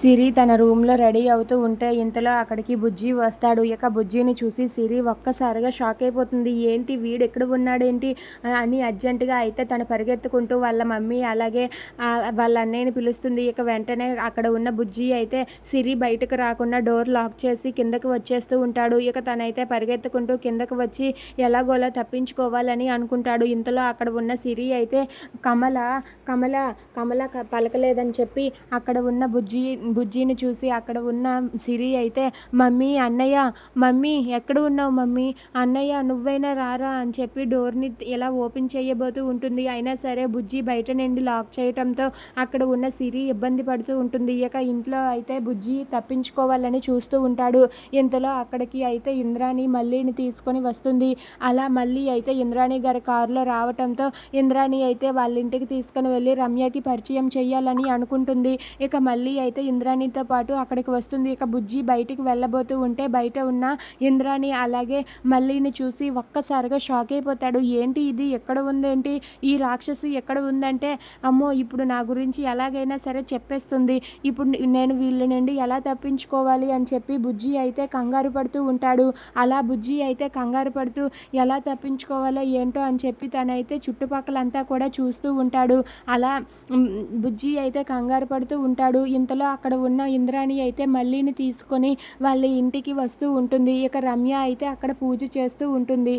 సిరి తన రూమ్లో రెడీ అవుతూ ఉంటే ఇంతలో అక్కడికి బుజ్జి వస్తాడు. ఇక బుజ్జిని చూసి సిరి ఒక్కసారిగా షాక్ అయిపోతుంది. ఏంటి వీడు ఎక్కడ ఉన్నాడేంటి? అని అర్జెంటుగా అయితే తను పరిగెత్తుకుంటూ వాళ్ళ మమ్మీ అలాగే వాళ్ళ అన్నయ్యని పిలుస్తుంది. ఇక వెంటనే అక్కడ ఉన్న బుజ్జి అయితే సిరి బయటకు రాకుండా డోర్ లాక్ చేసి కిందకి వచ్చేస్తూ ఉంటాడు. ఇక తనైతే పరిగెత్తుకుంటూ కిందకు వచ్చి ఎలాగోలా తప్పించుకోవాలని అనుకుంటాడు. ఇంతలో అక్కడ ఉన్న సిరి అయితే కమల కమల కమల క- పలకలేదని చెప్పి అక్కడ ఉన్న బుజ్జి బుజ్జిని చూసి అక్కడ ఉన్న సిరి అయితే మమ్మీ అన్నయ్య మమ్మీ ఎక్కడ ఉన్నావు మమ్మీ? అన్నయ్య నువ్వైనా రారా? అని చెప్పి డోర్ని ఇలా ఓపెన్ చేయబోతూ ఉంటుంది. అయినా సరే బుజ్జి బయట నుండి లాక్ చేయటంతో అక్కడ ఉన్న సిరి ఇబ్బంది పడుతూ ఉంటుంది. ఇక ఇంట్లో అయితే బుజ్జి తప్పించుకోవాలని చూస్తూ ఉంటాడు. ఇంతలో అక్కడికి అయితే ఇంద్రాణి మళ్ళీని తీసుకొని వస్తుంది. అలా మళ్ళీ అయితే ఇంద్రాణి గారి కారులో రావటంతో ఇంద్రాణి అయితే వాళ్ళ ఇంటికి తీసుకొని వెళ్ళి రమ్యకి పరిచయం చేయాలని అనుకుంటుంది. ఇక మళ్ళీ అయితే ఇంద్రాణితో పాటు అక్కడికి వస్తుంది. ఇక బుజ్జి బయటికి వెళ్ళబోతూ ఉంటే బయట ఉన్న ఇంద్రాణి అలాగే మళ్ళీని చూసి ఒక్కసారిగా షాక్ అయిపోతాడు. ఏంటి ఇది? ఎక్కడ ఉందేంటి? ఈ రాక్షసు ఎక్కడ ఉందంటే అమ్మో ఇప్పుడు నా గురించి ఎలాగైనా సరే చెప్పేస్తుంది. ఇప్పుడు నేను వీళ్ళ నుండి ఎలా తప్పించుకోవాలి? అని చెప్పి బుజ్జి అయితే కంగారు పడుతూ ఉంటాడు. అలా బుజ్జి అయితే కంగారు పడుతూ ఎలా తప్పించుకోవాలో ఏంటో? అని చెప్పి తనైతే చుట్టుపక్కలంతా కూడా చూస్తూ ఉంటాడు. అలా బుజ్జి అయితే కంగారు పడుతూ ఉంటాడు. ఇంతలో అక్కడ ఉన్న ఇంద్రాణి అయితే మళ్ళీని తీసుకొని వాళ్ళ ఇంటికి వస్తూ ఉంటుంది. ఇక రమ్య అయితే అక్కడ పూజ చేస్తూ ఉంటుంది.